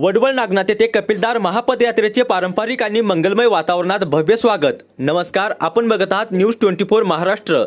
वडवळ नागनाथ येथे कपिलदार महापदयात्रेचे पारंपरिक आणि मंगलमय वातावरणात भव्य स्वागत. नमस्कार आपण बघत आहात न्यूज ट्वेंटी फोर महाराष्ट्र.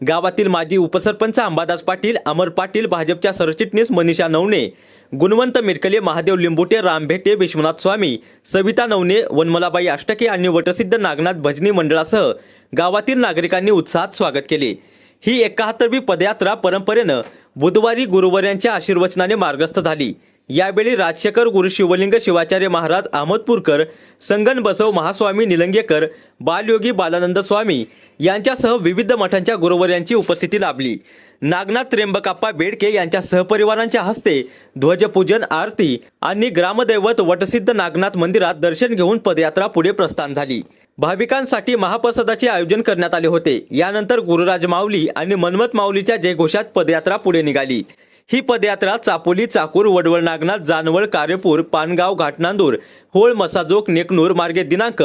गावातील माजी उपसरपंच अंबादास पाटील अमर पाटील भाजपच्या सरचिटणीस मनीषा नवणे गुणवंत मिरकले महादेव लिंबुटे राम भेटे विश्वनाथ स्वामी सविता नवणे वनमलाबाई अष्टके आणि वटसिद्ध नागनाथ भजनी मंडळासह गावातील नागरिकांनी उत्साहात स्वागत केले. ही एकाहत्तरवी पदयात्रा परंपरेनं बुधवारी गुरुवार्यांच्या आशीर्वचनाने मार्गस्थ झाली. यावेळी राजशेखर गुरु शिवलिंग शिवाचार्य महाराज अहमदपूरकर संगन बसव महास्वामी निलंगेकर बालयोगी बालानंद स्वामी यांच्यासह विविध मठांच्या गुरुवर्यांची उपस्थिती लाभली. नागनाथ त्र्यंबकाप्पा बेडके यांच्या सहपरिवारांच्या हस्ते ध्वजपूजन आरती आणि ग्रामदैवत वटसिद्ध नागनाथ मंदिरात दर्शन घेऊन पदयात्रा पुढे प्रस्थान झाली. भाविकांसाठी महाप्रसादाचे आयोजन करण्यात आले होते. यानंतर गुरुराज माऊली आणि मन्मथ माऊलीच्या जयघोषात पदयात्रा पुढे निघाली. ही पदयात्रा चापोली चाकूर वडवळ नागनाथ जानवळ कार्यपूर पानगाव घाटनांदूर होळ मसाजोग नेकनूर मार्गे दिनांक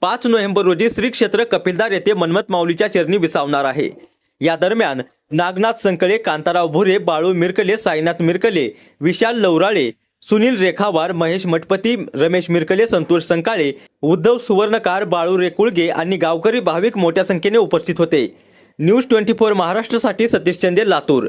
पाच नोव्हेंबर रोजी श्री क्षेत्र कपिलदार येथे मन्मथ माऊलीच्या चरणी विसावणार आहे. या दरम्यान नागनाथ संकळे कांताराव भुरे बाळू मिरकले साईनाथ मिरकले विशाल लवराळे सुनील रेखावार महेश मठपती रमेश मिरकले संतोष संकाळे उद्धव सुवर्णकार बाळू रेकुळगे आणि गावकरी भाविक मोठ्या संख्येने उपस्थित होते. न्यूज ट्वेंटी फोर महाराष्ट्रासाठी सतीश चंदे लातूर.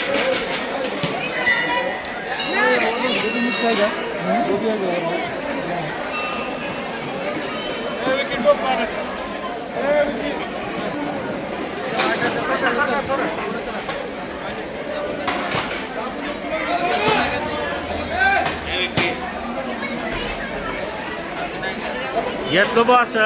जाएगा वो भी आ जाएगा विकेट को पार ए विकेट घेतलो बो आसा